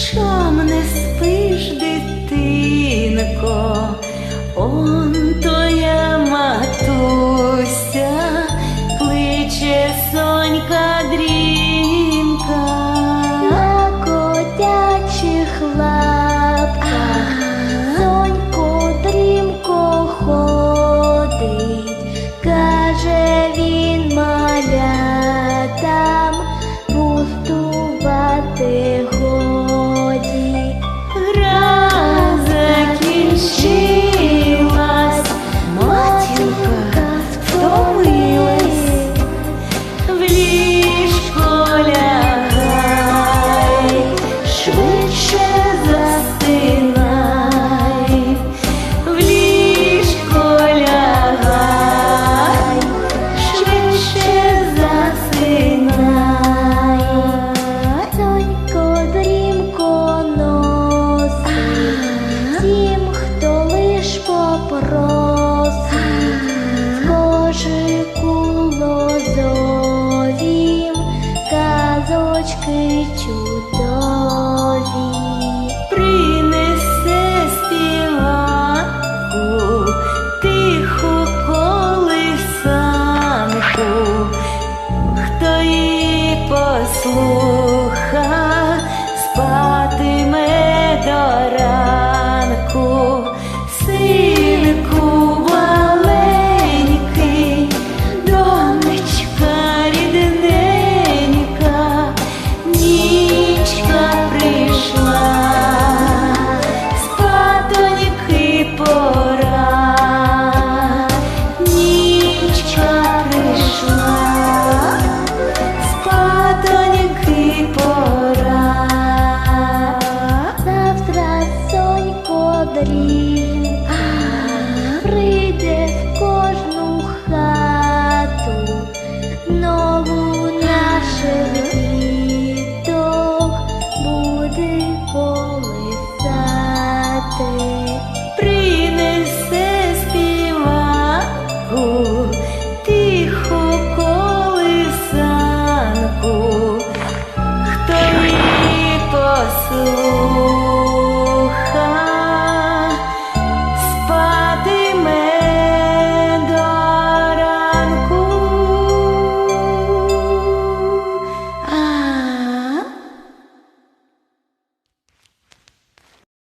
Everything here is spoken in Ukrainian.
Чом не спиш, дитинко, он твоя матуся, кличе сонька дрімка на котячих сонько дрімко ходить, каже він малятам пустувати. chủ động Thank you.